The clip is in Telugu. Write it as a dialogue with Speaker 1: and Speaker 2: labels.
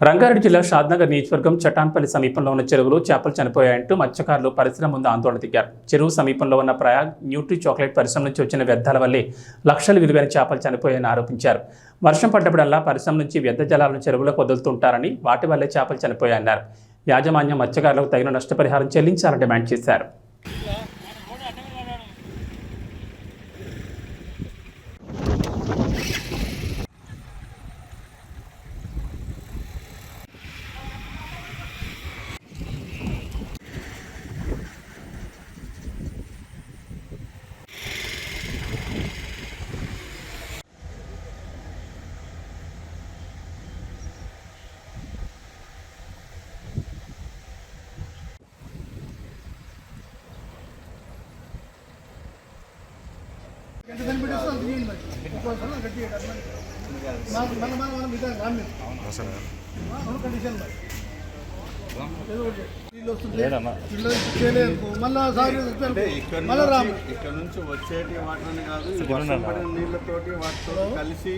Speaker 1: రంగారెడ్డి జిల్లా షాద్నగర్ నియోజకవర్గం చటాన్పల్లి సమీపంలో ఉన్న చెరువులో చేపలు చనిపోయాయంటూ మత్స్యకారులు పరిశ్రమ ముందు ఆందోళన దిగారు చెరువు సమీపంలో ఉన్న ప్రయాగ్ న్యూట్రీ చాక్లెట్ పరిశ్రమ నుంచి వచ్చిన వ్యర్థాల వల్లే లక్షల విలువైన చేపలు చనిపోయాయని ఆరోపించారు. వర్షం పడ్డప్పుడల్లా పరిశ్రమ నుంచి వ్యర్థ జలాలను చెరువులోకి వదులుతుంటారని వాటి వల్లే చేపలు చనిపోయాయన్నారు. యాజమాన్యం మత్స్యకారులకు తగిన నష్టపరిహారం చెల్లించాలని డిమాండ్ చేశారు.
Speaker 2: ఇక్కడ నుంచి ఇక్కడ నుంచి వచ్చేటి వాటర్ కాదు వర్షం పడిన నీళ్ళతోటి వాటితో కలిసి